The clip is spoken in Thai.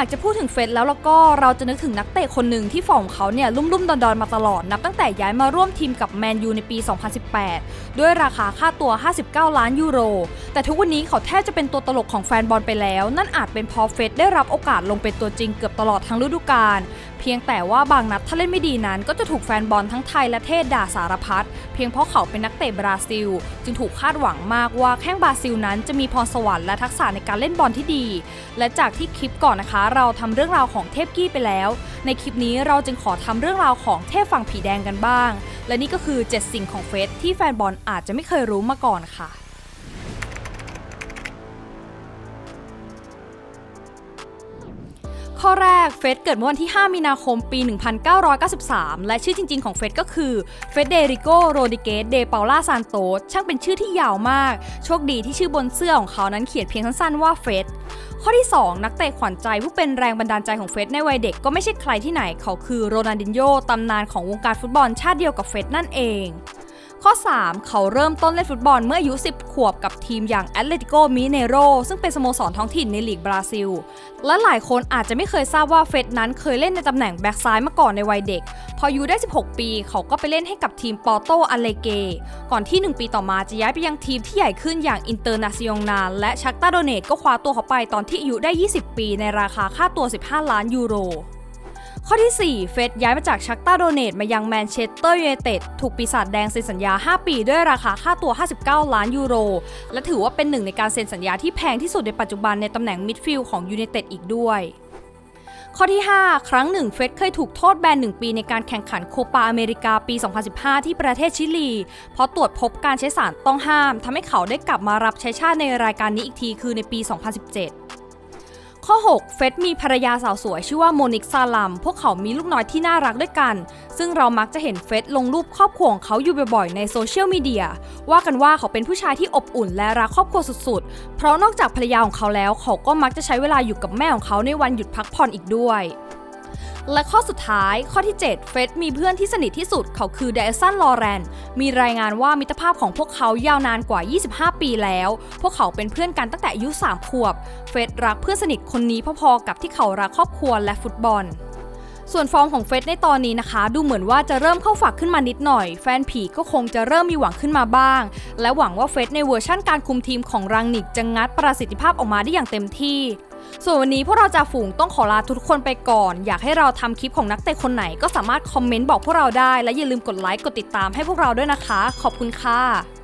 ากจะพูดถึงเฟสแล้วแล้วก็เราจะนึกถึงนักเตะคนหนึ่งที่ฟอร์มของเขาเนี่ยลุ่มๆดอนๆมาตลอด นับตั้งแต่ย้ายมาร่วมทีมกับแมนยูในปี 2018 ด้วยราคาค่าตัว 59 ล้านยูโร แต่ทุกวันนี้เขาแทบจะเป็นตัวตลกของแฟนบอลไปแล้ว นั่นอาจเป็นเพราะเฟสได้รับโอกาสลงเป็นตัวจริงเกือบตลอดทั้งฤดูกาล พียงแต่ว่าบางนัดถ้าเล่นไม่ดีนั้น ก็จะถูกแฟนบอลทั้งไทยและเทศด่าสารพัดเพียงเพราะเขาเป็นนักเตะบราซิล จึงถูกคาดหวังมากว่าแข้งบราซิลนั้นจะมีพรสวรรค์และทักษะในการเล่นบอลที่ดี และจากที่คลิปก่อนนะคะ เราทำเรื่องราวของเทพกี้ไปแล้ว ในคลิปนี้เราจึงขอทำเรื่องราวของเทพฝั่งผีแดงกันบ้าง และนี่ก็คือ 7 สิ่งของเฟสที่แฟนบอลอาจจะไม่เคยรู้มาก่อนค่ะ ข้อแรกเฟสเกิดเมื่อวันที่ 5 มีนาคม ปี 1993 และชื่อจริง ๆ ของเฟสก็คือเฟเดริโกโรดิเกสเดเปาล่าซานโตสช่างเป็นชื่อที่ยาวมาก โชคดีที่ชื่อบนเสื้อของเขานั้นเขียนเพียงสั้นๆว่าเฟสข้อที่ 2 นักเตะขวัญใจผู้เป็นแรงบันดาลใจของเฟสในวัยเด็กก็ไม่ใช่ใครที่ไหนเขาคือโรนัลดินโญตำนานของวงการฟุตบอลชาติเดียวกับเฟสนั่นเอง ข้อ 3 เขาเริ่มต้นเล่นฟุตบอลเมื่ออายุ 10 ขวบกับทีมอย่างแอตเลติโกมิเนโรซึ่งเป็นสโมสรท้องถิ่นในลีกบราซิล และหลายคนอาจจะไม่เคยทราบว่าเฟดนั้นเคยเล่นในตำแหน่งแบ็กซ้ายมาก่อนในวัยเด็ก พออายุได้ 16 ปี เขาก็ไปเล่นให้กับทีมปอโตอเลเก ก่อนที่ 1 ปีต่อมาจะย้ายไปยังทีมที่ใหญ่ขึ้นอย่างอินเตอร์นาซิองนาและชักตาโดเนตก็คว้าตัวเขาไปตอนที่อายุได้ 20 ปี ในราคาค่าตัว 15 ล้านยูโร ข้อที่ 4 เฟสย้ายมาจากชักตาโดเนตมายังแมนเชสเตอร์ยูไนเต็ดถูกปีศาจแดงเซ็นสัญญา 5 ปีด้วยราคาค่าตัว 59 ล้านยูโร และถือว่าเป็นหนึ่งในการเซ็นสัญญาที่แพงที่สุดในปัจจุบันในตำแหน่งมิดฟิลด์ของยูไนเต็ดอีกด้วยข้อที่ 5 ครั้งหนึ่งเฟสเคยถูกโทษแบน 1 ปีในการแข่งขันโคปาอเมริกาปี 2015 ที่ประเทศชิลี เพราะตรวจพบการใช้สารต้องห้ามทำให้เขาได้กลับมารับใช้ชาติในรายการนี้อีกทีคือในปี 2017 ข้อ 6 เฟสมีภรรยาสาวสวยชื่อว่าโมนิกซาลัม พวกเขามีลูกน้อยที่น่ารักด้วยกัน ซึ่งเรามักจะเห็นเฟสลงรูปครอบครัวของเขาอยู่บ่อยๆ ในโซเชียลมีเดีย ว่ากันว่าเขาเป็นผู้ชายที่อบอุ่นและรักครอบครัวสุดๆ เพราะนอกจากภรรยาของเขาแล้ว เขาก็มักจะใช้เวลาอยู่กับแม่ของเขาในวันหยุดพักผ่อนอีกด้วย และข้อสุดท้ายข้อที่ 7 เฟสมีเพื่อนที่สนิทที่สุดเขาคือเดซันลอแรนมีรายงานว่ามิตรภาพของพวกเขายาวนานกว่า 25 ปีแล้ว พวกเขาเป็นเพื่อนกันตั้งแต่อายุ 3 ขวบ เฟสรักเพื่อนสนิทคนนี้พอๆกับที่เขารักครอบครัวและฟุตบอลส่วนฟอร์มของเฟสในตอนนี้นะคะ ดูเหมือนว่าจะเริ่มเข้าฝักขึ้นมานิดหน่อย แฟนผีก็คงจะเริ่มมีหวังขึ้นมาบ้าง และหวังว่าเฟสในเวอร์ชั่นการคุมทีมของรังนิกจะงัดประสิทธิภาพออกมาได้อย่างเต็มที่ ส่วนวันนี้พวกเราจะฝูงต้องขอลาทุกคนไปก่อน อยากให้เราทำคลิปของนักเตะคนไหนก็สามารถคอมเมนต์บอกพวกเราได้ และอย่าลืมกดไลค์กดติดตามให้พวกเราด้วยนะคะ ขอบคุณค่ะ